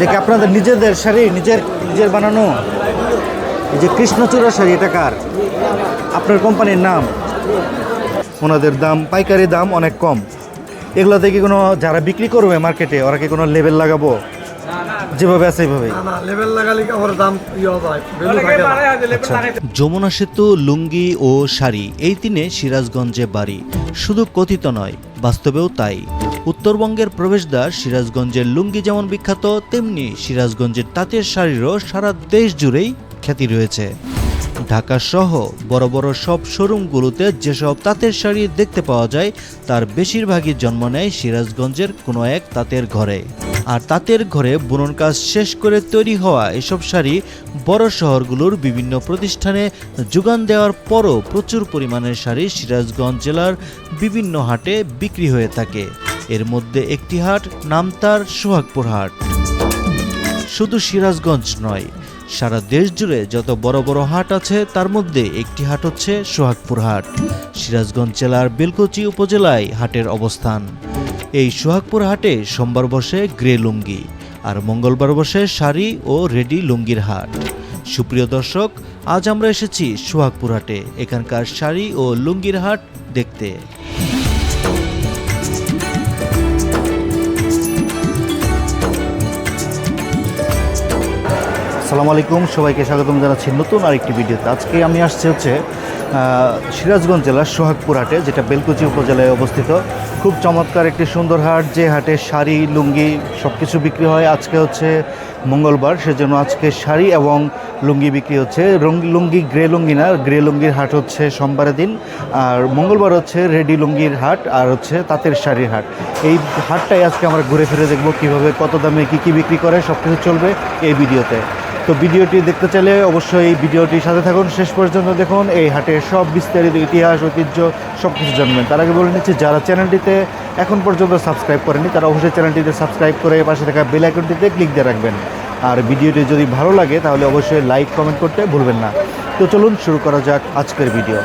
দেখি আপনাদের নিজেদের শাড়ি, নিজের নিজের বানানো। এই যে কৃষ্ণচূড়া শাড়ি, এটা কার? আপনার কোম্পানির নাম? ওনাদের দাম, পাইকারি দাম অনেক কম। এগুলো কি কোনো যারা বিক্রি করবে মার্কেটে, ওরা কি কোনো লেবেল লাগাবো? যেভাবে আছে এইভাবেই। না লাগালে ওর দাম ইয়ে হয় না। যমুনা সেতু লুঙ্গি ও শাড়ি এই তিনে সিরাজগঞ্জে বাড়ি। শুধু কথিত নয় বাস্তবেও তাই। উত্তরবঙ্গের প্রবেশদ্বার সিরাজগঞ্জের লুঙ্গি যেমন বিখ্যাত তেমনি সিরাজগঞ্জের তাঁতের শাড়িরও সারা দেশ জুড়েই খ্যাতি রয়েছে। ঢাকা সহ বড় বড় সব শোরুমগুলোতে যেসব তাঁতের শাড়ি দেখতে পাওয়া যায়, তার বেশিরভাগই জন্ম নেয় সিরাজগঞ্জের কোনো এক তাঁতের ঘরে। আর তাঁতের ঘরে বুনন কাজ শেষ করে তৈরি হওয়া এসব শাড়ি বড় শহরগুলোর বিভিন্ন প্রতিষ্ঠানে যোগান দেওয়ার পরও প্রচুর পরিমাণের শাড়ি সিরাজগঞ্জ জেলার বিভিন্ন হাটে বিক্রি হয়ে থাকে। এর মধ্যে একটি হাট নামতার সোহাগপুর হাট। শুধু সিরাজগঞ্জ নয় সারা দেশ জুড়ে যত বড় বড় হাট আছে, তার মধ্যে একটি হাট হচ্ছে সোহাগপুর হাট। সিরাজগঞ্জ জেলার বেলকুচি উপজেলায় হাটের অবস্থান। এই সোহাগপুর হাটে সোমবার বসে গ্রে লুঙ্গি আর মঙ্গলবার বসে শাড়ি ও রেডি লুঙ্গির হাট। সুপ্রিয় দর্শক, আজ আমরা এসেছি সোহাগপুর হাটে, এখানকার শাড়ি ও লুঙ্গির হাট দেখতে। সালাম আলাইকুম, সবাইকে স্বাগতম জানাচ্ছি নতুন আরেকটি ভিডিওতে। আজকে আমি আসছি হচ্ছে সিরাজগঞ্জ জেলার সোহাগপুর হাটে, যেটা বেলকুচি উপজেলায় অবস্থিত। খুব চমৎকার একটি সুন্দর হাট, যে হাটে শাড়ি, লুঙ্গি সব কিছু বিক্রি হয়। আজকে হচ্ছে মঙ্গলবার, সেজন্য আজকে শাড়ি এবং লুঙ্গি বিক্রি হচ্ছে। লুঙ্গি গ্রে লুঙ্গি না, গ্রে লুঙ্গির হাট হচ্ছে সোমবারের দিন। আর মঙ্গলবার হচ্ছে রেডি লুঙ্গির হাট আর হচ্ছে তাঁতের শাড়ির হাট। এই হাটটাই আজকে আমরা ঘুরে ফিরে দেখব কীভাবে, কত দামে কী কী বিক্রি করে সব কিছু চলবে এই ভিডিওতে। তো ভিডিওটি দেখতে চাইলে অবশ্যই ভিডিওটির সাথে থাকুন। শেষ পর্যন্ত দেখুন, এই হাটের সব বিস্তারিত ইতিহাস, ঐতিহ্য সব কিছু জানবেন। তার আগে বলে নিচ্ছি, যারা চ্যানেলটিতে এখন পর্যন্ত সাবস্ক্রাইব করেনি তারা অবশ্যই চ্যানেলটিতে সাবস্ক্রাইব করে পাশে থাকা বেল আইকনটিতে ক্লিক দিয়ে রাখবেন। আর ভিডিওটি যদি ভালো লাগে, তাহলে অবশ্যই লাইক, কমেন্ট করতে ভুলবেন না। তো চলুন, শুরু করা যাক আজকের ভিডিও।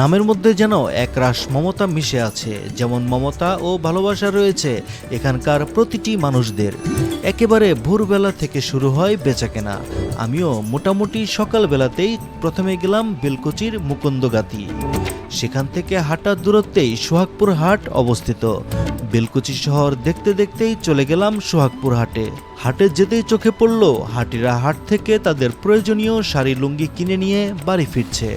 নামের মধ্যে যেন একরাশ মমতা মিশে আছে, যেমন মমতা ও ভালোবাসা রয়েছে এখানকার প্রতিটি মানুষদের। একেবারে ভোরবেলা থেকে শুরু হয় বেচাকেনা। আমিও মোটামুটি সকালবেলাতেই প্রথমে গেলাম বেলকুচির মুকুন্দগাতি। সেখান থেকে হাঁটার দূরত্বেই সোহাগপুর হাট অবস্থিত। বেলকুচি শহর দেখতে দেখতেই চলে গেলাম সোহাগপুর হাটে। হাটে যেতেই চোখে পড়ল হাটিরা হাট থেকে তাদের প্রয়োজনীয় শাড়ি লুঙ্গি কিনে নিয়ে বাড়ি ফিরছে।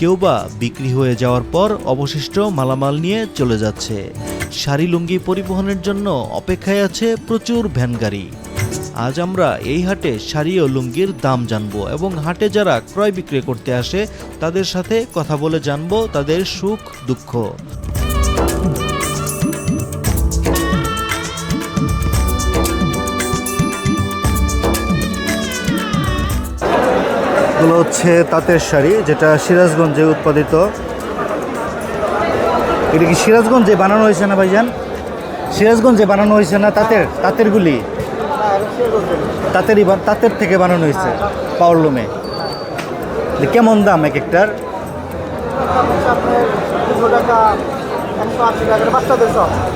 কেউ বা বিক্রি হয়ে যাওয়ার পর অবশিষ্ট মালামাল নিয়ে চলে যাচ্ছে। শাড়ি লুঙ্গি পরিবহনের জন্য অপেক্ষায় আছে প্রচুর ভ্যান গাড়ি। আজ আমরা এই হাটে শাড়ি ও লুঙ্গির দাম জানব এবং হাটে যারা ক্রয় বিক্রয় করতে আসে, তাদের সাথে কথা বলে জানব তাদের সুখ দুঃখ এগুলো হচ্ছে তাঁতের শাড়ি, যেটা সিরাজগঞ্জে উৎপাদিত। এটা কি সিরাজগঞ্জে বানানো হয়েছে না ভাইজান? সিরাজগঞ্জে বানানো হয়েছে না তাঁতের? তাঁতেরগুলি তাঁতেরই তাঁতের থেকে বানানো হয়েছে পাওয়ারলুমে কেমন দাম এক একটার?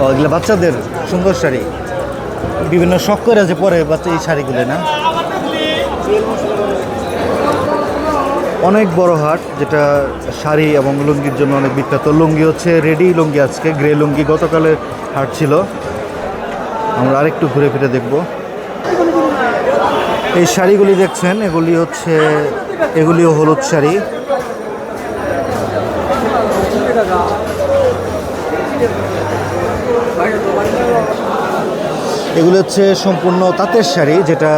ও, এগুলো বাচ্চাদের, সুন্দর শাড়ি। বিভিন্ন শখ করে যে পরে বাচ্চা এই শাড়িগুলো না? অনেক বড় হাট, যেটা শাড়ি এবং লুঙ্গির জন্য অনেক বিখ্যাত। লুঙ্গি হচ্ছে রেডি লুঙ্গি আজকে, গ্রে লুঙ্গি গতকালের হাট ছিল। আমরা আরেকটু ঘুরে ফিরে দেখব। এই শাড়িগুলি দেখছেন, এগুলি হচ্ছে, এগুলিও হলুদ শাড়ি। এগুলো হচ্ছে সম্পূর্ণ তাঁতের শাড়ি, যেটা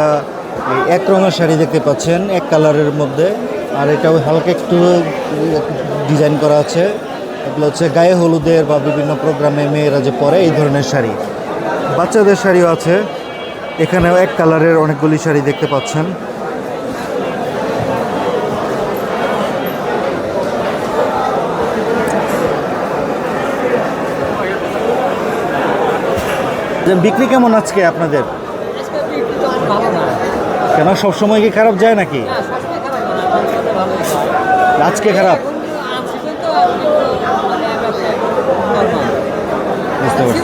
এক রঙের শাড়ি দেখতে পাচ্ছেন, এক কালারের মধ্যে। আর এটাও হালকা একটু ডিজাইন করা আছে। এগুলো হচ্ছে গায়ে হলুদের বা বিভিন্ন প্রোগ্রামে মেয়েরা যে পরে এই ধরনের শাড়ি। বাচ্চাদের শাড়িও আছে। এখানেও এক কালারের অনেকগুলি শাড়ি দেখতে পাচ্ছেন। যে বিক্রি কেমন আজকে আপনাদের? কেন সবসময় কি খারাপ যায় নাকি? আজকে খারাপ? বুঝতে পারছি।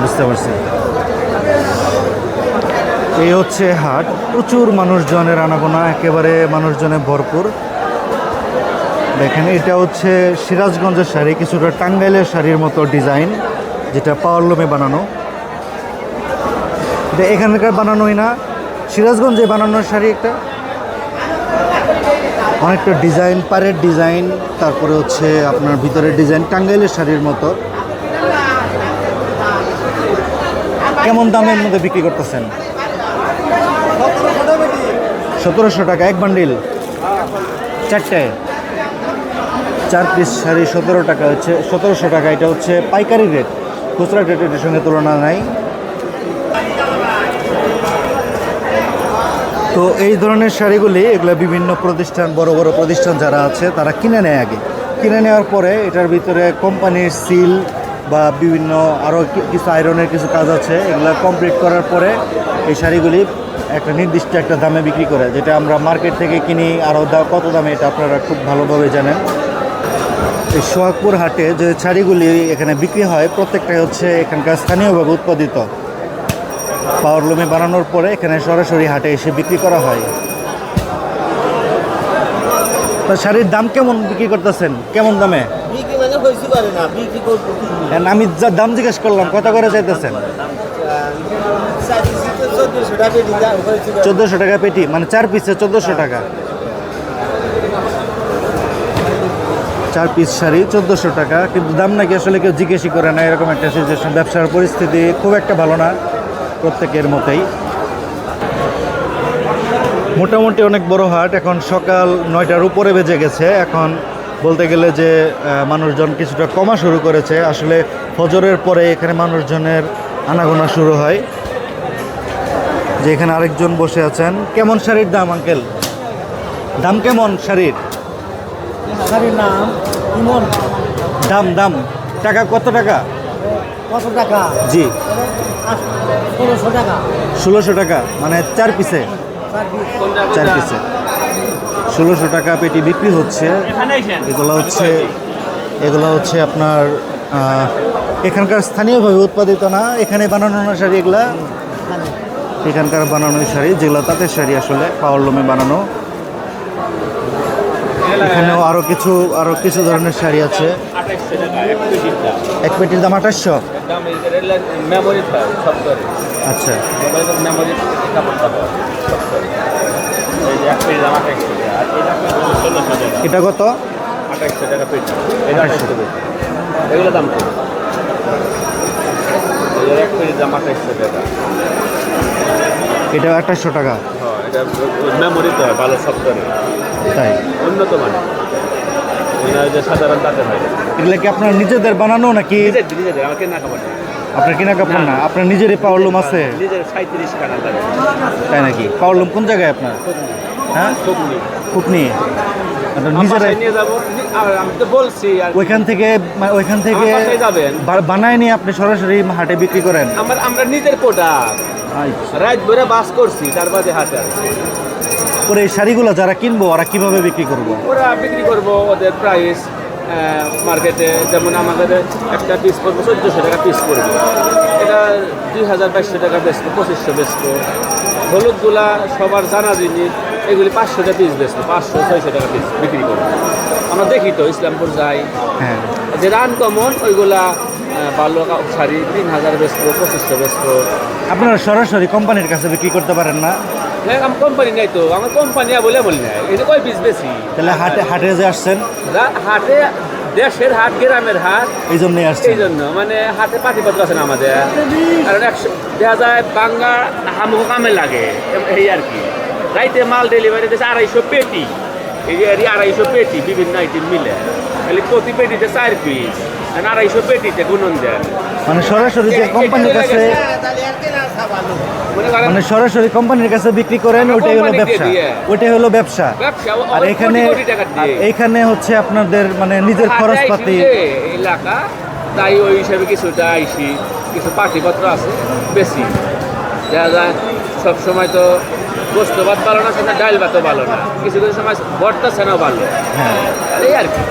বুঝতে পারছি। এই হচ্ছে হাট। প্রচুর মানুষজনের আনাগোনা, একেবারে মানুষজনে ভরপুর। দেখেন, এটা হচ্ছে সিরাজগঞ্জের শাড়ি, কিছুটা টাঙ্গাইলের শাড়ির মতো ডিজাইন, যেটা পাওয়ারলুমে বানানো। এখানকার বানানোই না, সিরাজগঞ্জে বানানোর শাড়ি একটা। অনেকটা ডিজাইন, পাড়ের ডিজাইন, তারপরে হচ্ছে আপনার ভিতরের ডিজাইন, টাঙ্গাইলের শাড়ির মতো। কেমন দামের মধ্যে বিক্রি করতেছেন? সতেরোশো টাকা, এক বান্ডিল। চারটে। চার পিস শাড়ি সতেরো টাকা হচ্ছে, সতেরোশো টাকা। এটা হচ্ছে পাইকারি রেট খুচরা রেটের সঙ্গে তুলনা নাই। তো এই ধরনের শাড়িগুলি, এগুলো বিভিন্ন প্রতিষ্ঠান, বড় বড় প্রতিষ্ঠান যারা আছে, তারা কিনে নেয় আগে। কিনে নেওয়ার পরে এটার ভিতরে কোম্পানির সিল বা বিভিন্ন আরও কিছু আয়রনের কিছু কাজ আছে, এগুলো কমপ্লিট করার পরে এই শাড়িগুলি একটা নির্দিষ্ট একটা দামে বিক্রি করে, যেটা আমরা মার্কেট থেকে কিনি আরও দা কত দামে এটা আপনারা খুব ভালোভাবে জানেন। এই সোহাগপুর হাটে যে শাড়িগুলি এখানে বিক্রি হয়, প্রত্যেকটাই হচ্ছে এখানকার স্থানীয়ভাবে উৎপাদিত। পাওয়ারলুমে বানানোর পরে এখানে সরাসরি হাটে এসে বিক্রি করা হয়। তো শাড়ির দাম কেমন বিক্রি করতেছেন? কেমন দামে? মানে And আমি যা দাম জিজ্ঞেস করলাম কত করে চাইতেছেন? চোদ্দশো টাকা চোদ্দোশো টাকা পেটি মানে চার পিসে চোদ্দোশো টাকা। চার পিস শাড়ি চোদ্দোশো টাকা কিন্তু দাম নাকি আসলে কেউ জিজ্ঞেসই করে না এরকম একটা সিচুয়েশন ব্যবসার পরিস্থিতি খুব একটা ভালো না। প্রত্যেকের মতেই। মোটামুটি অনেক বড় হাট এখন সকাল নয়টার উপরে বেজে গেছে। এখন বলতে গেলে যে মানুষজন কিছুটা কমা শুরু করেছে। আসলে ফজরের পরে এখানে মানুষজনের আনাগোনা শুরু হয়। যে এখানে আরেকজন বসে আছেন। কেমন শাড়ির দাম আঙ্কেল? দাম কেমন শাড়ির? শাড়ির নাম দাম দাম। টাকা কত টাকা? কত টাকা। জি। ষোলোশো টাকা। ষোলোশো টাকা মানে চার পিসে? চার পিসে। ষোলোশো টাকা পেটি বিক্রি হচ্ছে। এগুলো হচ্ছে এগুলো হচ্ছে আপনার এখানকার স্থানীয়ভাবে উৎপাদিত না এখানে বানানো না শাড়ি এগুলা। এখানকার বানানো শাড়ি যেগুলো তাঁতের শাড়ি আসলে পাওয়ারলুমে বানানো। এখানেও আরও কিছু আরও কিছু ধরনের শাড়ি আছে। এক পেটির দাম আঠাশশো। মেমোরি আচ্ছা। মোবাইলের মেমোরি কাপড় কাপড় সব এই যে এক পেজ আমার একশো আর এটা ষোলোশো টাকা। এটা কত? আঠাশশো টাকা পেজ। এটা আঠাশশো টাকা এগুলো দাম কত? এক দাম আঠাশশো টাকা। এটা আঠাশশো টাকা। হ্যাঁ এটা মেমোরি তো হয় ভালো করে তাই। উন্নত মানে ওনার যে সাধারণ হয়। এগুলো কি আপনার নিজেদের বানানো নাকি? নিজেদের আমার কেনা নেই। আপনার কিনা কাপড় না আপনার নিজেরই পাওয়ারলুম আছে? নিজের সাঁত্রিশ টাকা তাই নাকি? পাওয়ারলুম কোন জায়গায় আপনার? হ্যাঁ? সবজি খুকনি আপনার আমার নিজেরাই নিয়ে যাব। আমি তো বলছি ওইখান থেকে ওইখান থেকে যাবেন? বানায় নিয়ে আপনি সরাসরি হাটে বিক্রি করেন? আমার আমরা নিজের প্রোডাক্ট আচ্ছা। রাত ভরে বাস করছি তার বাদে হাটে। আসছি। এই শাড়িগুলো যারা কিনবো ওরা কীভাবে বিক্রি করব? ওরা বিক্রি করব ওদের প্রাইস মার্কেটে যেমন আমাদের একটা পিস করব চোদ্দোশো টাকা পিস করব এটা দুই হাজার বাইশশো টাকা বেচবো পঁচিশশো বেচবো। হলুদগুলা সবার জানা জিনিস এগুলি পাঁচশো টাকা পিস বেচবো পাঁচশো ছয়শো টাকা পিস বিক্রি করব। আমরা দেখি তো ইসলামপুর যাই। হ্যাঁ। যেটা আনকমন ওইগুলা ভালো শাড়ি তিন হাজার বেচবো পঁচিশশো বেচবো। আপনারা সরাসরি কোম্পানির কাছে বিক্রি করতে পারেন না? হ্যাঁ আমার কোম্পানি নাই তো। আমার কোম্পানি বলে বলি না এটা কয় পিস বেশি? তাহলে হাটে হাটে যে আসছেন? হাটে দেশের হাট গ্রামের হাট। এই জন্যই আসছেন। এই জন্য মানে হাটে পাতিপত্র আছে না আমাদের। কারণ একশো দেখা যায় বাঙ্গা হামুক কামে লাগে এই আর কি। রাইতে মাল ডেলিভারি দিয়েছে আড়াইশো পেটি। এই এই আড়াইশো পেটি বিভিন্ন আইটেম মিলে। তাহলে প্রতি পেটিতে চার পিস আড়াইশো পেটিতে গুণন দেন। মানে সরাসরি যে কোম্পানির কাছে মনে সরাসরি কোম্পানির কাছে বিক্রি করেন ওইটাই হলো ব্যবসা। দিয়ে। ওইটাই হলো ব্যবসা। আর এখানে এইখানে হচ্ছে আপনাদের মানে নিজের খরচপাতি। এলাকা তাই ওই হিসাবে কিছুটা আইসি কিছু পাটিপত্র আছে বেশি। দেখা যায় সব সময় তো গোস্ত ভাত ভালো না সেটা ডাল ভাতও ভালো না। কিছু কিছু সময় ভর্তা সেনাও ভালো। হ্যাঁ। এই আর কি।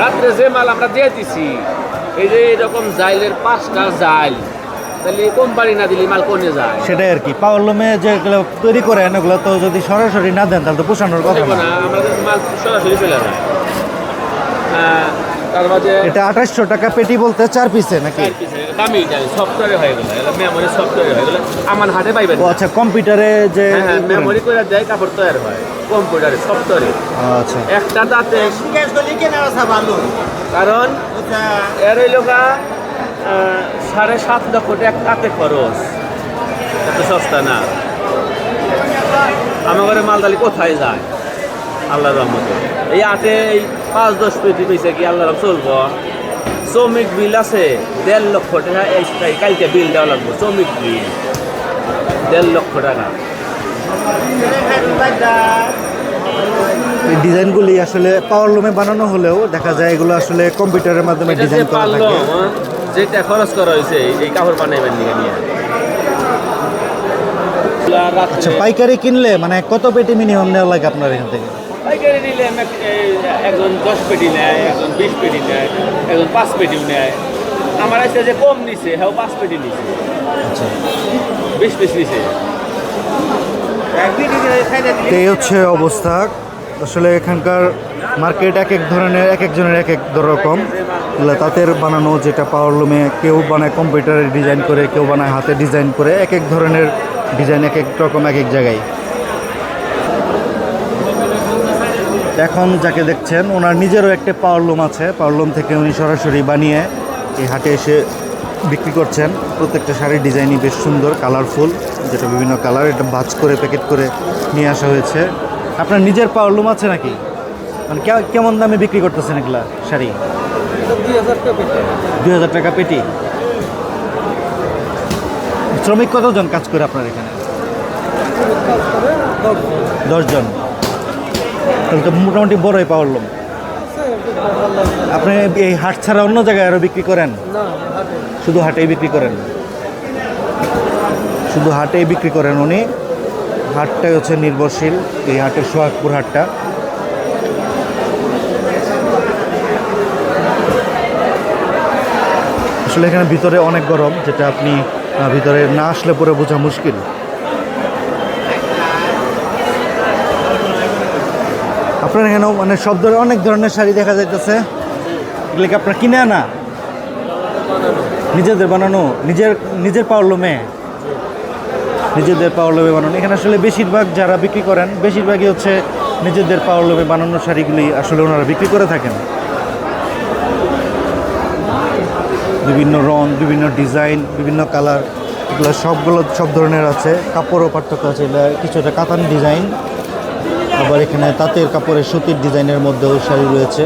রাত্রে যে মাল আমরা দিয়ে দিছি এই যে এরকম জাইলের পাঁচটা জাইল তাহলে কোম্পানি না দিলে মাল কোনে যায়? সেটাই আর কি। পাওয়ার লুমে যেগুলো তৈরি করেন ওগুলো তো যদি সরাসরি না দেন তাহলে তো পোষানোর কথা না। না আমাদের মাল সরাসরি চলে যায় তার মাঝে এটা আঠাশশো টাকা পেটি বলতে চার পিসে নাকি? দামি সফটওয়্যারে হয়ে গেল। মেমোরি সফটওয়্যারে হয়ে গেল। আমার হাতে পাইবেন আচ্ছা কম্পিউটারে যে হ্যাঁ হ্যাঁ মেমোরি করে দেয় কাপড় তৈরি হয়। কম্পিউটারে সফটওয়্যারে আচ্ছা। একটা দাঁতে কারণ এর হইল সাড়ে সাত লক্ষ টাকা তাতে খরচ। এত সস্তা না। আমার ঘরে মালদালি কোথায় যায়? আল্লাহ রহমতে। এই আটে এই পাঁচ দশ পেটি পেয়েছে কি আল্লাহ রহম চলবো। শ্রমিক বিল আছে দেড় লক্ষ টাকা এই কালকে বিল দেওয়া লাগবে শ্রমিক বিল। দেড় লক্ষ টাকা। ডিজাইনগুলি আসলে পাওয়ার লুমে বানানো হলেও দেখা যায় এগুলো আসলে কম্পিউটারের মাধ্যমে ডিজাইন করা থাকে। হ্যাঁ, যেটা খরচ করা হয়েছে এই কাপড় বানাইবেন নিয়ে নিয়ে। আচ্ছা পাইকারি কিনলে মানে কত পেটি মিনিমাম নেওয়া লাগে আপনার এখান থেকে? পাইকারি নিলে একজন দশ পেটি নেয় একজন বিশ পেটি নেয় একজন পাঁচ পেটিও নেয়। আমার আছে যে কম নিছে হ্যাঁ পাঁচ পেটি নিছে। আচ্ছা। বিশ পিস নিছে। এই হচ্ছে অবস্থা। আসলে এখানকার মার্কেট এক এক ধরনের, এক একজনের এক এক রকম। তাঁতের বানানো যেটা পাওয়ার লুমে কেউ বানায় কম্পিউটারে ডিজাইন করে, কেউ বানায় হাতে ডিজাইন করে, এক এক ধরনের ডিজাইন এক এক রকম, এক এক জায়গায়। এখন যাকে দেখছেন, ওনার নিজেরও একটা পাওয়ার লুম আছে। পাওয়ার লুম থেকে উনি সরাসরি বানিয়ে এই হাটে এসে বিক্রি করছেন। প্রত্যেকটা শাড়ির ডিজাইনই বেশ সুন্দর, কালারফুল, যেটা বিভিন্ন কালার, এটা বাজ করে, প্যাকেট করে নিয়ে আসা হয়েছে। আপনার নিজের পাওয়ার লুম আছে নাকি? মানে কেমন দামে বিক্রি করতেছেন এগুলা শাড়ি? দুই হাজার টাকা পেটি। শ্রমিক কতজন কাজ করে আপনার এখানে? দশজন। তাহলে তো মোটামুটি বড়ই পাওয়ার লুম। আপনি এই হাট ছাড়া অন্য জায়গায় আরও বিক্রি করেন? শুধু হাটেই বিক্রি করেন। শুধু হাটেই বিক্রি করেন উনি। হাটটাই হচ্ছে নির্ভরশীল, এই হাটের সোহাগপুর হাটটা। আসলে এখানে ভিতরে অনেক গরম, যেটা আপনি ভিতরে না আসলে পরে বোঝা মুশকিল। আপনার এখানেও মানে সব ধরনের অনেক ধরনের শাড়ি দেখা যাইতেছে। এগুলো কি আপনার কিনে আনা? নিজেদের বানানো? নিজের নিজের পাওয়ারলুমে নিজেদের পাওয়ারলুমে বানানো। এখানে আসলে বেশিরভাগ যারা বিক্রি করেন, বেশিরভাগই হচ্ছে নিজেদের পাওয়ারলুমে বানানো শাড়িগুলি আসলে ওনারা বিক্রি করে থাকেন। বিভিন্ন রং, বিভিন্ন ডিজাইন বিভিন্ন কালার এগুলো সবগুলো সব ধরনের আছে। কাপড়ও পার্থক্য আছে এটা কিছুটা কাতান ডিজাইন আবার এখানে তাঁতের কাপড়ের সুতির ডিজাইনের মধ্যেও শাড়ি রয়েছে।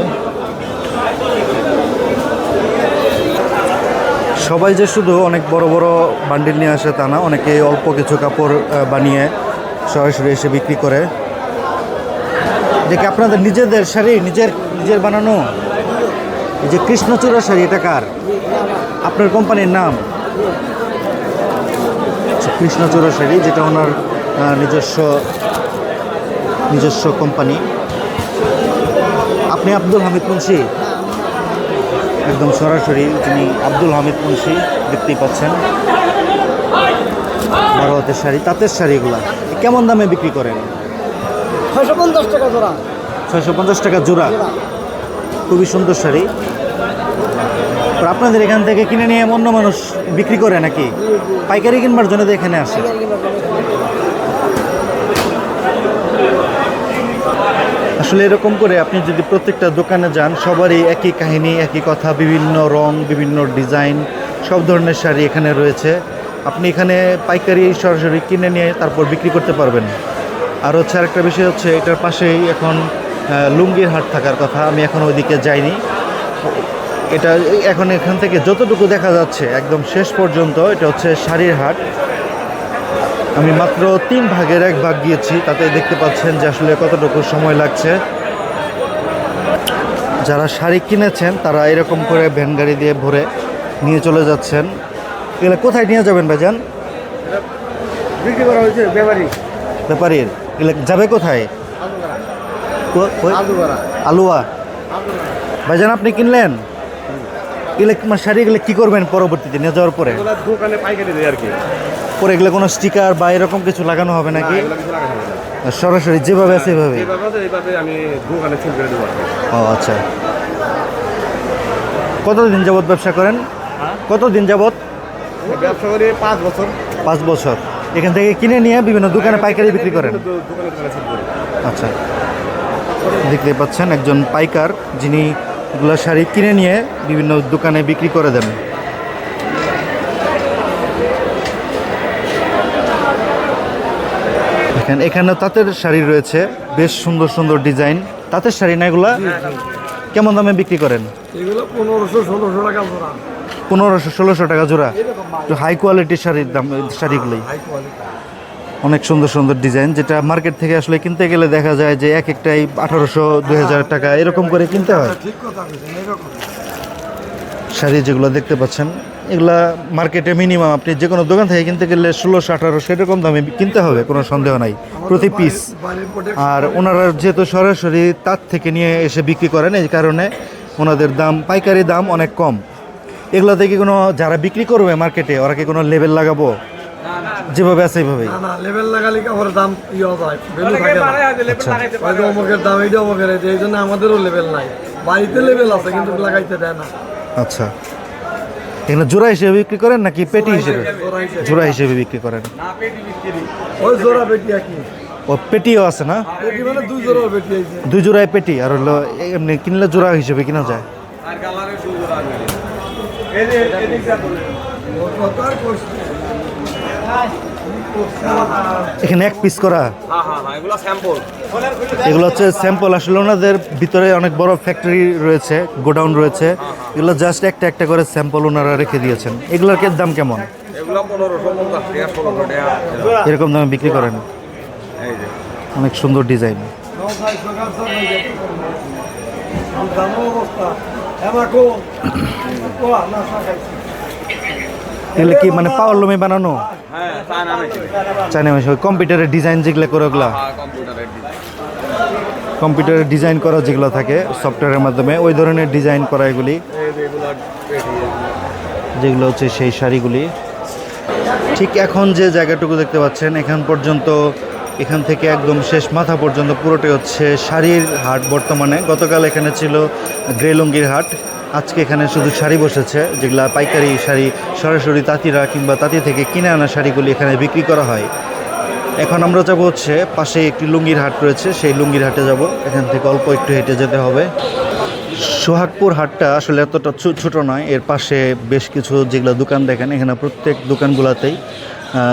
সবাই যে শুধু অনেক বড় বড় বান্ডিল নিয়ে আসে তা না অনেকে অল্প কিছু কাপড় বানিয়ে সরাসরি এসে বিক্রি করে। দেখি আপনাদের নিজেদের শাড়ি নিজের নিজের বানানো? এই যে কৃষ্ণচূড়া শাড়ি এটা কার? আপনার কোম্পানির নাম? আচ্ছা, কৃষ্ণচূড়া শাড়ি যেটা ওনার নিজস্ব নিজস্ব কোম্পানি। আপনি আব্দুল হামিদ মুন্সি? একদম সরাসরি তিনি আব্দুল হামিদ মুন্সি দেখতেই পাচ্ছেন। বারো হাতের শাড়ি তাঁতের শাড়িগুলো। কেমন দামে বিক্রি করেন? ছয়শো পঞ্চাশ টাকা জোড়া। ছয়শো পঞ্চাশ টাকা জোড়া। খুবই সুন্দর শাড়ি। তো আপনাদের এখান থেকে কিনে নিয়ে অন্য মানুষ বিক্রি করে নাকি? পাইকারি কিনবার জন্য তো এখানে আসে। আসলে এরকম করে আপনি যদি প্রত্যেকটা দোকানে যান, সবারই একই কাহিনী, একই কথা, বিভিন্ন রং, বিভিন্ন ডিজাইন, সব ধরনের শাড়ি এখানে রয়েছে। আপনি এখানে পাইকারি সরাসরি কিনে নিয়ে তারপর বিক্রি করতে পারবেন। আর হচ্ছে আরেকটা বিষয় হচ্ছে, এটার পাশেই এখন লুঙ্গির হাট থাকার কথা, আমি এখন ওইদিকে যাইনি। এটা এখন এখান থেকে যতটুকু দেখা যাচ্ছে, একদম শেষ পর্যন্ত, এটা হচ্ছে শাড়ির হাট। আমি মাত্র তিন ভাগের এক ভাগ গিয়েছি তাতে দেখতে পাচ্ছেন যে আসলে কতটুকু সময় লাগছে। যারা শাড়ি কিনেছেন তারা এরকম করে ভ্যান গাড়ি দিয়ে ভরে নিয়ে চলে যাচ্ছেন। এগুলো কোথায় নিয়ে যাবেন ভাইজান? বিক্রি করা হয়েছে ব্যাপারী। ব্যাপারীর এগুলো যাবে কোথায়? আলুয়া। ভাইজান আপনি কিনলেন? এগুলো শাড়ি এগুলো কী করবেন পরবর্তীতে নিয়ে যাওয়ার পরে? দোকানে পাইকারি দেয় আর কি। পরে এগুলো কোনো স্টিকার বা এরকম কিছু লাগানো হবে নাকি। সরাসরি যেভাবে আছে কি। ও আচ্ছা। কতদিন যাবৎ ব্যবসা করেন? কতদিন যাবৎ? ব্যবসা করি পাঁচ বছর। পাঁচ বছর। এখান থেকে কিনে নিয়ে বিভিন্ন দোকানে পাইকারি বিক্রি করেন? আচ্ছা। দেখতে পাচ্ছেন একজন পাইকার যিনি এগুলো শাড়ি কিনে নিয়ে বিভিন্ন দোকানে বিক্রি করে দেন। এখানে এখানে তাঁতের শাড়ি রয়েছে বেশ সুন্দর সুন্দর ডিজাইন। তাঁতের শাড়ি না এগুলা? কেমন দামে বিক্রি করেন? এগুলো পনেরোশো ষোলোশো টাকা জোড়া। পনেরোশো ষোলোশো টাকা জোড়া। একটু হাই কোয়ালিটির শাড়ির দাম শাড়িগুলোই। অনেক সুন্দর সুন্দর ডিজাইন যেটা মার্কেট থেকে আসলে কিনতে গেলে দেখা যায় যে এক একটাই আঠারোশো দুই হাজার টাকা এরকম করে কিনতে হয়। এরকম শাড়ি যেগুলো দেখতে পাচ্ছেন এগুলা মার্কেটে মিনিমাম আপনি যে কোনো দোকান থেকে কিনতে গেলে ষোলোশো আঠারোশো এরকম দামে কিনতে হবে কোনো সন্দেহ নাই প্রতি পিস আর ওনারা যেহেতু সরাসরি তার থেকে নিয়ে এসে বিক্রি করেন এই কারণে ওনাদের দাম পাইকারি দাম অনেক কম। এগুলো থেকে কোনো যারা বিক্রি করবে মার্কেটে ওরা কি কোনো লেভেল লাগাবো? যেভাবে আছে এইভাবেই। না না লেভেল লাগালে দাম ইয়ে হয় ভ্যালু থাকে না। আচ্ছা। অমুকের দাম এইটা অমুকের এই এই জন্য আমাদেরও লেভেল নাই। বাড়িতে লেভেল আছে কিন্তু লাগাইতে দেয় না। আচ্ছা। এখানে জোড়া হিসেবে বিক্রি করেন নাকি পেটি হিসেবে? জোড়া হিসেবে। বিক্রি করেন। ওই জোড়া পেটি একই ও পেটিও আছে না? মানে দুই পেটি জোড়ায় পেটি আর হলো এমনি কিনলে জোড়া হিসেবে কিনা যায়। আর এখানে এক পিস করা। এগুলো হচ্ছে স্যাম্পল আসলে ওনাদের ভিতরে অনেক বড় ফ্যাক্টরি রয়েছে গোডাউন রয়েছে। এগুলো জাস্ট একটা একটা করে স্যাম্পল ওনারা রেখে দিয়েছেন। এগুলোর কে দাম কেমন? এরকম দামে বিক্রি করেন। অনেক সুন্দর ডিজাইন এগুলো কি মানে পাওয়ার লোমে বানানো? চাইনা মেশিন কম্পিউটারের ডিজাইন যেগুলো করে ওগুলা। কম্পিউটারের ডিজাইন করা যেগুলো থাকে সফটওয়্যারের মাধ্যমে ওই ধরনের ডিজাইন করা এগুলি। যেগুলো হচ্ছে সেই শাড়িগুলি। ঠিক এখন যে জায়গাটুকু দেখতে পাচ্ছেন এখান পর্যন্ত এখান থেকে একদম শেষ মাথা পর্যন্ত পুরোটাই হচ্ছে শাড়ির হাট বর্তমানে। গতকাল এখানে ছিল গ্রে লুঙ্গির হাট। আজকে এখানে শুধু শাড়ি বসেছে, যেগুলা পাইকারি শাড়ি, সরাসরি তাঁতিরা কিংবা তাঁতি থেকে কিনে আনা শাড়িগুলি এখানে বিক্রি করা হয়। এখন আমরা যাব হচ্ছে পাশে একটি লুঙ্গির হাট রয়েছে, সেই লুঙ্গির হাটে যাব। এখান থেকে অল্প একটু হেঁটে যেতে হবে। সোহাগপুর হাটটা আসলে এতটা ছোট নয়, এর পাশে বেশ কিছু যেগুলো দোকান দেখেন, এখানে প্রত্যেক দোকানগুলোতেই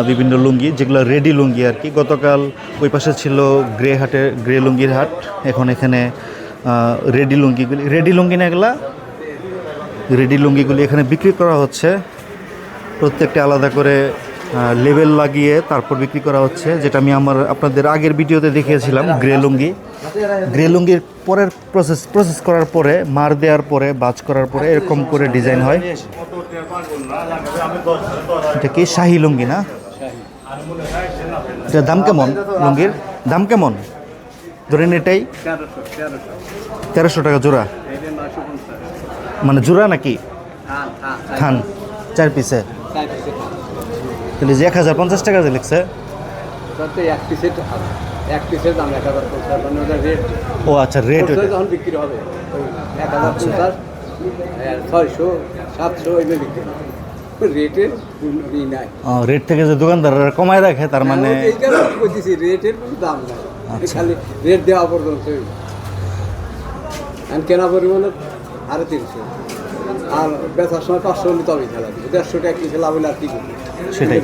বিভিন্ন লুঙ্গি, যেগুলো রেডি লুঙ্গি আর কি। গতকাল ওই পাশে ছিল গ্রে হাটের, গ্রে লুঙ্গির হাট, এখন এখানে রেডি লুঙ্গিগুলি, রেডি লুঙ্গি না এগুলা রেডি লুঙ্গিগুলি এখানে বিক্রি করা হচ্ছে। প্রত্যেকটা আলাদা করে লেবেল লাগিয়ে তারপর বিক্রি করা হচ্ছে, যেটা আমি আমার আপনাদের আগের ভিডিওতে দেখিয়েছিলাম গ্রে লুঙ্গি। গ্রে লুঙ্গির পরের প্রসেস প্রসেস করার পরে, মার দেওয়ার পরে, বাজ করার পরে এরকম করে ডিজাইন হয়। এটা কি? শাহি লুঙ্গি না? এটা দাম কেমন লুঙ্গির? দাম কেমন? ধরেন এটাই। তেরোশো টাকা জোড়া। মানে জোড়া নাকি? খান চার পিসে। তাহলে যে এক হাজার পঞ্চাশ টাকা যে লিখছে? মানে রেট ও আচ্ছা রেট যখন বিক্রি হবে ওই এক হাজার পঞ্চাশ ছয়শো সাতশো এগুলো বিক্রি হবে। রেটের কোনো ই নাই রেট থেকে যে দোকানদাররা কমায় রাখে তার মানে হ্যাঁ, রেটের কোনো দাম নাই। আচ্ছা। খালি রেট দেওয়া পর্যন্ত কেনা পরিমাণে আরও তিনশো আর বেচার সময় পাঁচশো হলে তবে খেলা দিবে দেড়শো টাকা কি খেলা বলে আর কি করবে।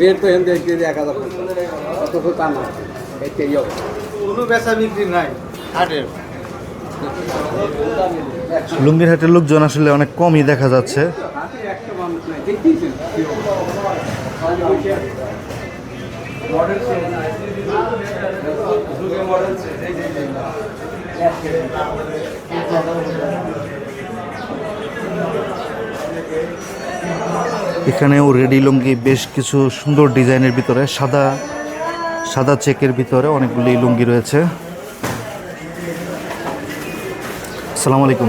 রেট তো এখান থেকে এক হাজার পঞ্চাশ। অত তো তা না এইটাই অবস্থা কোনো বেচা বিক্রি নাই হাটের। লুঙ্গির হাটের লোকজন আসলে অনেক কমই দেখা যাচ্ছে। একটা এখানেও রেডি লুঙ্গি, বেশ কিছু সুন্দর ডিজাইনের ভিতরে, সাদা সাদা চেকের ভিতরে অনেকগুলি লুঙ্গি রয়েছে। আসসালামু আলাইকুম।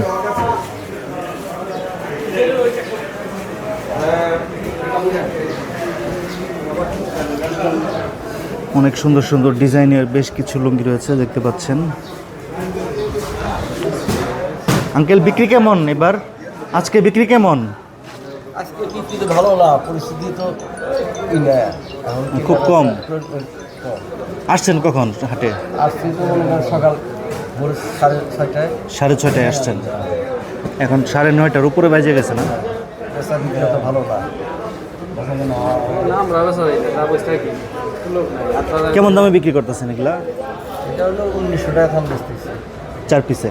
অনেক সুন্দর সুন্দর ডিজাইনের বেশ কিছু লুঙ্গি রয়েছে, দেখতে পাচ্ছেন। আঙ্কেল, বিক্রি কেমন এবার? আজকে বিক্রি কেমন? আজকে তো ভালো না পরিস্থিতি তো খুব কম। আসছেন কখন হাটে? আসছি তো সকাল ভোর সাড়ে ছয়টায়। সাড়ে ছয়টায় আসছেন। এখন সাড়ে নয়টার উপরে বাজে গেছে না? বিক্রি ভালো না। কেমন দামে বিক্রি করতেছেন এগুলা? এটা হলো উনিশশো টাকা থাম বেচতেছি। চার পিসে।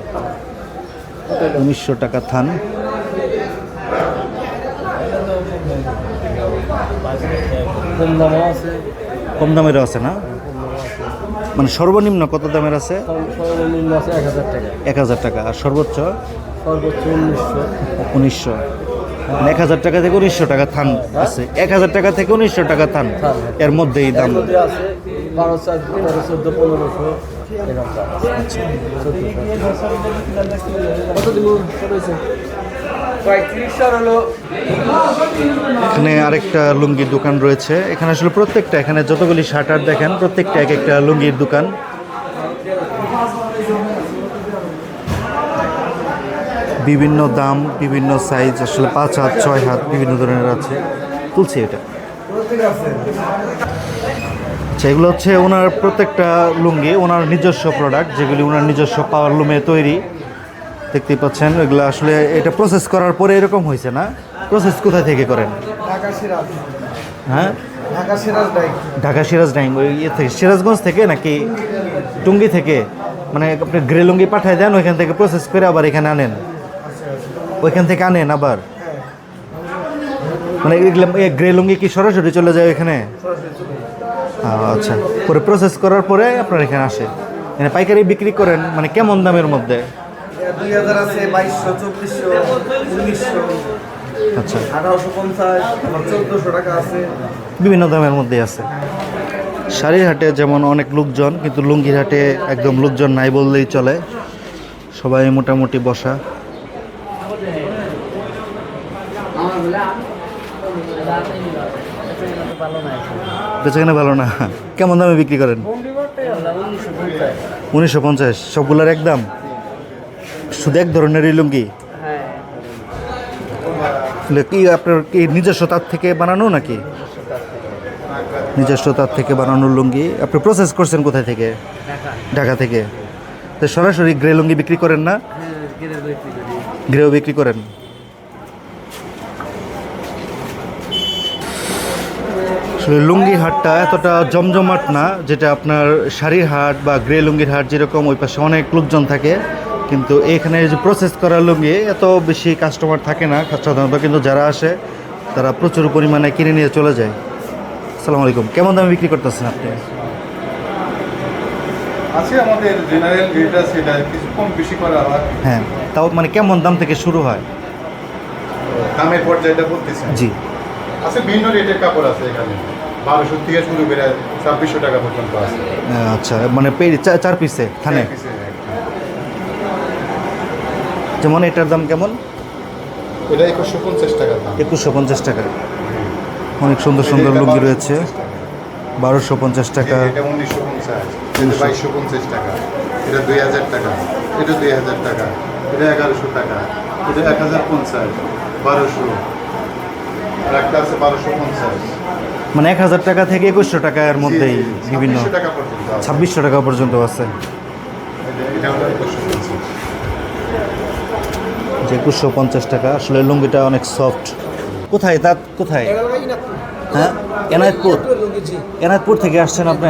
উনিশশো টাকা থান। কম দামও আছে। কম দামেরও আছে না? মানে সর্বনিম্ন কত দামের আছে? সর্বনিম্ন আছে এক হাজার টাকা। এক হাজার টাকা। আর সর্বোচ্চ? সর্বোচ্চ উনিশশো। উনিশশো। মানে এক হাজার টাকা থেকে উনিশশো টাকা থান আছে। এক হাজার টাকা থেকে উনিশশো টাকা থান। এর মধ্যেই দাম। এর আছে এখানে আরেকটা লুঙ্গির দোকান রয়েছে। এখানে আসলে প্রত্যেকটা, এখানে যতগুলি শার্টার দেখেন, প্রত্যেকটা এক একটা লুঙ্গির দোকান। বিভিন্ন দাম, বিভিন্ন সাইজ আসলে পাঁচ হাত, ছয় হাত, বিভিন্ন ধরনের আছে। তুলছি এটা। আচ্ছা এগুলো হচ্ছে ওনার প্রত্যেকটা লুঙ্গি, ওনার নিজস্ব প্রোডাক্ট যেগুলি ওনার নিজস্ব পাওয়ার লুমে তৈরি। দেখতেই পাচ্ছেন এগুলো আসলে এটা প্রসেস করার পরে এরকম হয়েছে না? প্রসেস কোথায় থেকে করেন? ঢাকা সিরাজ। হ্যাঁ? ঢাকা সিরাজ ডাইক ঢাকা সিরাজ ডাইং ওই ইয়ে থেকে সিরাজগঞ্জ থেকে নাকি টুঙ্গি থেকে? মানে আপনি গ্রেলুঙ্গি পাঠায় দেন ওইখান থেকে প্রসেস করে আবার এখানে আনেন। ওইখান থেকে আনেন আবার? মানে এগুলো এ গ্রে লুঙ্গি কি সরাসরি চলে যায় ওইখানে? আচ্ছা। পরে প্রসেস করার পরে আপনার এখানে আসে। মানে পাইকারি বিক্রি করেন মানে কেমন দামের মধ্যে? দুই হাজার আছে বাইশশো চব্বিশশো উনিশশো আচ্ছা। আঠারোশো পঞ্চাশ চোদ্দোশো টাকা আছে। বিভিন্ন দামের মধ্যে আছে। শাড়ির হাটে যেমন অনেক লোকজন কিন্তু লুঙ্গির হাটে একদম লোকজন নাই বললেই চলে। সবাই মোটামুটি বসা। বেচাকেনা ভালো না। কেমন দামে বিক্রি করেন? উনিশশো পঞ্চাশ। সবগুলোর একদম শুধু এক ধরনেরই লুঙ্গি? কি আপনার কি নিজস্ব তার থেকে বানানো নাকি? নিজস্ব তার থেকে বানানো লুঙ্গি? আপনি প্রসেস করছেন কোথায় থেকে? ঢাকা থেকে? তো সরাসরি গ্রে লুঙ্গি বিক্রি করেন না? গ্রেও বিক্রি করেন? আসলে লুঙ্গি হাটটা এতটা জমজমাট না, যেটা আপনার শাড়ির হাট বা গ্রে লুঙ্গির হাট যেরকম, ওই পাশে অনেক লোকজন থাকে। কিন্তু এখানে যে প্রসেস করা লুঙ্গি এত বেশি কাস্টমার থাকে না সাধারণত কিন্তু যারা আসে তারা প্রচুর পরিমাণে কিনে নিয়ে চলে যায়। আসসালামু আলাইকুম। কেমন দামে বিক্রি করতেছেন আপনি? আছে আমাদের জেনারেল রেট আছে এটা কিছু কম বেশি করা হয়। হ্যাঁ তাও মানে কেমন দাম থেকে শুরু হয়? দামের পর্যায়টা বলতেছেন জি। আছে ভিন্ন রেটের কাপড় আছে এখানে। বারোশো থেকে শুরু করে ছাব্বিশশো টাকা পর্যন্ত আছে। আচ্ছা মানে চার পিসে থানে। যেমন এটার দাম কেমন? ওটা একুশশো পঞ্চাশ টাকা একুশশো পঞ্চাশ টাকা। অনেক সুন্দর সুন্দর এটা লুঙ্গি রয়েছে। বারোশো পঞ্চাশ টাকা। এটা উনিশশো পঞ্চাশ। বাইশশো পঞ্চাশ টাকা। এটা দুই হাজার টাকা। এটা দুই হাজার টাকা। এটা এগারোশো টাকা। এটা এক হাজার পঞ্চাশ। বারোশো। একটা আছে বারোশো পঞ্চাশ। মানে এক হাজার টাকা থেকে একুশশো টাকার মধ্যেই বিভিন্ন ছাব্বিশশো টাকা পর্যন্ত আছে। টাকা এটা- এটা হলো একুশশো পঞ্চাশ। যে একুশশো পঞ্চাশ টাকা। আসলে লুঙ্গিটা অনেক সফট কোথায়? তা কোথায়? হ্যাঁ? এনায়তপুর? এনায়তপুর থেকে আসছেন আপনি?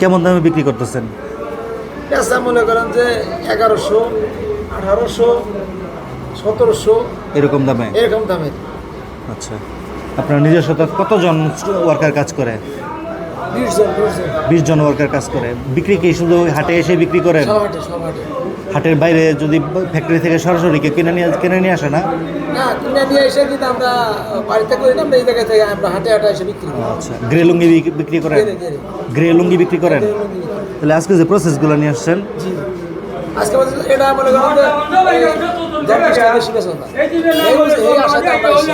কেমন দামে বিক্রি করতেছেন? পেঁচা মনে করেন যে এগারোশো আঠারোশো সতেরোশো। এরকম দামে? এরকম দামের আচ্ছা। আপনার নিজস্ব কতজন ওয়ার্কার কাজ করে? বিশ জন ওয়ার্কার কাজ করে। বিক্রি কি শুধু হাটে এসে বিক্রি করেন? হাটের বাইরে যদি ফ্যাক্টরি থেকে সরাসরি কেউ কিনে নিয়ে কিনে নিয়ে আসে না? না কিনে নিয়ে এসে কিন্তু আমরা বাড়িতে করি না আমরা এই জায়গা থেকে আমরা হাটে হাটে এসে বিক্রি করি। আচ্ছা। গ্রে লুঙ্গি বিক্রি করেন? গেরে, লুঙ্গি বিক্রি করেন? তাহলে আজকে যে প্রসেসগুলো নিয়ে আসছেন? জি। আজকে এটা মনে করেন এই আমরা এসেছি।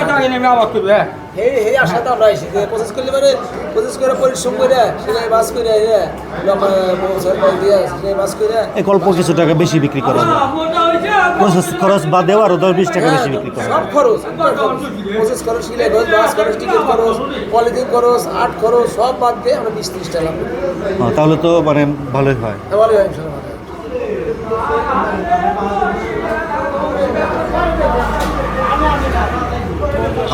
এই এই আশাতে আমরা এসেছি যে প্রসেস করলে মানে প্রসেস করে পরিশ্রম করে সেটাই বাস করে। অল্প কিছু টাকা বেশি বিক্রি করা যায়। প্রসেস খরচ বাদেও আরও দশ বিশ টাকা বেশি বিক্রি করা সব খরচ প্রসেস খরচ সিলাই খরচ বাস খরচ টিকিট খরচ পলিথিন খরচ আর্ট খরচ সব বাদ দিয়ে আমরা বিশ ত্রিশ টাকা হ্যাঁ, তাহলে তো মানে ভালোই হয়। ভালোই হয় ইনশাল্লাহ ভালো হয়।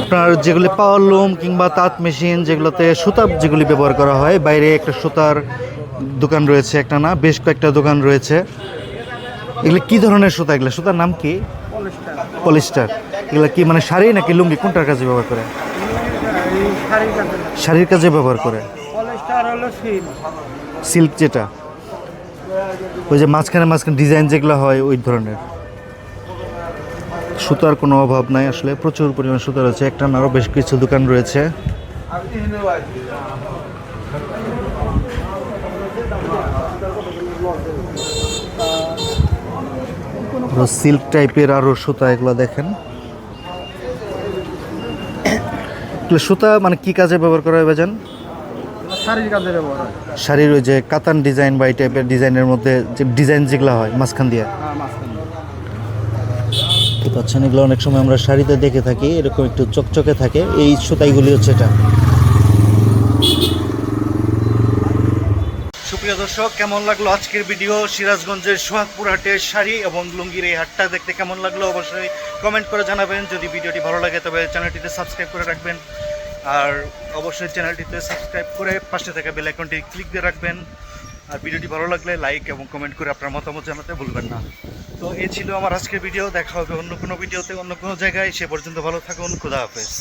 আপনার যেগুলি পাওয়ার লুম কিংবা তাঁত মেশিন যেগুলোতে সুতা যেগুলি ব্যবহার করা হয় বাইরে একটা সুতার দোকান রয়েছে একটা না বেশ কয়েকটা দোকান রয়েছে। এগুলো কি ধরনের সুতা? এগুলো সুতার নাম কি? পলিস্টার। এগুলো কি মানে শাড়ি নাকি লুঙ্গি? কোনটার কাজে ব্যবহার করে? শাড়ির কাজে ব্যবহার করে। সিল্ক যেটা। ওই যে মাঝখানে মাঝখানে ডিজাইন যেগুলো হয় ওই ধরনের। সুতার কোনো অভাব নাই আসলে প্রচুর পরিমাণ সুতা রয়েছে। একটা আরও বেশ কিছু দোকান রয়েছে। সিল্ক টাইপের আরও সুতা এগুলো দেখেন। সুতা মানে কি কাজে ব্যবহার করা হয় বাজান শাড়ির ওই যে কাতান ডিজাইন বা এই টাইপের ডিজাইনের মধ্যে যে ডিজাইন যেগুলো হয় মাঝখান দিয়ে। তো পাচ্ছেন, এগুলো অনেক সময় আমরা শাড়িতে দেখে থাকি, এরকম একটু চকচকে থাকে। এই সুতাইগুলি হচ্ছে এটা। সুপ্রিয় দর্শক, কেমন লাগল আজকের ভিডিও? সিরাজগঞ্জের সোহাগপুর হাটের শাড়ি এবং লুঙ্গির এই হাটটা দেখতে কেমন লাগল? অবশ্যই কমেন্ট করে জানাবেন। যদি ভিডিওটি ভালো লাগে, তবে চ্যানেলটিতে সাবস্ক্রাইব করে রাখবেন। আর অবশ্যই চ্যানেলটিতে সাবস্ক্রাইব করে পাশে থাকা বেল আইকনটি ক্লিক দিয়ে রাখবেন। আর ভিডিওটি ভালো লাগলে লাইক এবং কমেন্ট করে আপনার মতামত জানাতে ভুলবেন না। তো এ ছিল আমার আজকের ভিডিও দেখা হবে অন্য কোনো ভিডিওতে অন্য কোনো জায়গায়। সে পর্যন্ত ভালো থাকুন, খুদা হাফেজ।